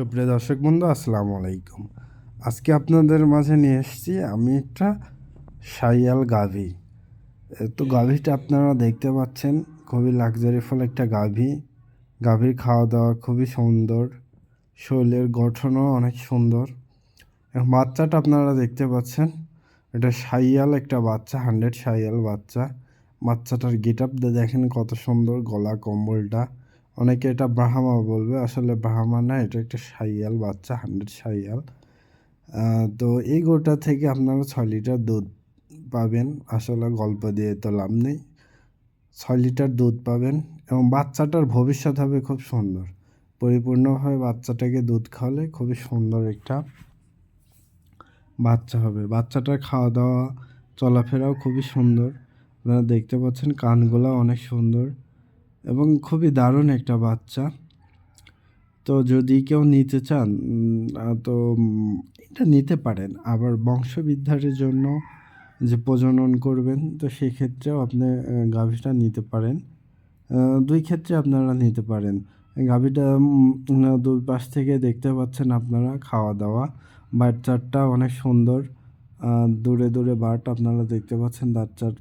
সুপ্রিয় দর্শক বন্ধু, আসসালামু আলাইকুম। আজকে আপনাদের মাঝে নিয়ে এসেছি আমি একটা সাইয়াল গাভি। তো গাভীটা আপনারা দেখতে পাচ্ছেন, খুবই লাক্সারিফুল একটা গাভী। গাভীর খাওয়া দাওয়া খুবই সুন্দর, শরীরের গঠনও অনেক সুন্দর। বাচ্চাটা আপনারা দেখতে পাচ্ছেন, এটা সাইয়াল একটা বাচ্চা হান্ড্রেড সাইয়াল বাচ্চা। বাচ্চাটার গেট আপ দেখেন কত সুন্দর গলা, কম্বলটা। অনেকে এটা ব্রাহ্মা বলবে, আসলে ব্রাহ্মা না, এটা একটা সাইয়াল, বাচ্চা হান্ড্রেড সাইয়াল। তো এই গোটা থেকে আপনারা ছয় লিটার দুধ পাবেন, আসলে গল্প দিয়ে তো লাভ নেই। ছয় লিটার দুধ পাবেন এবং বাচ্চাটার ভবিষ্যৎ হবে খুব সুন্দর। পরিপূর্ণভাবে বাচ্চাটাকে দুধ খাওয়ালে খুবই সুন্দর একটা বাচ্চা হবে। বাচ্চাটার খাওয়া দাওয়া চলাফেরাও খুবই সুন্দর। আপনারা দেখতে পাচ্ছেন কানগুলো অনেক সুন্দর। এবং খুবই দারুণ একটা বাচ্চা। তো যদি কেউ নিতে চান তো এটা নিতে পারেন। আবার বংশবিদ্ধারের জন্য যে প্রজনন করবেন, তো সেক্ষেত্রেও আপনি গাভীটা নিতে পারেন। দুই ক্ষেত্রে আপনারা নিতে পারেন। গাভীটা দুই পাশ থেকে দেখতে পাচ্ছেন আপনারা খাওয়া দাওয়া বাচ্চারটা অনেক সুন্দর। দূরে দূরে বাট আপনারা দেখতে পাচ্ছেন বাচ্চার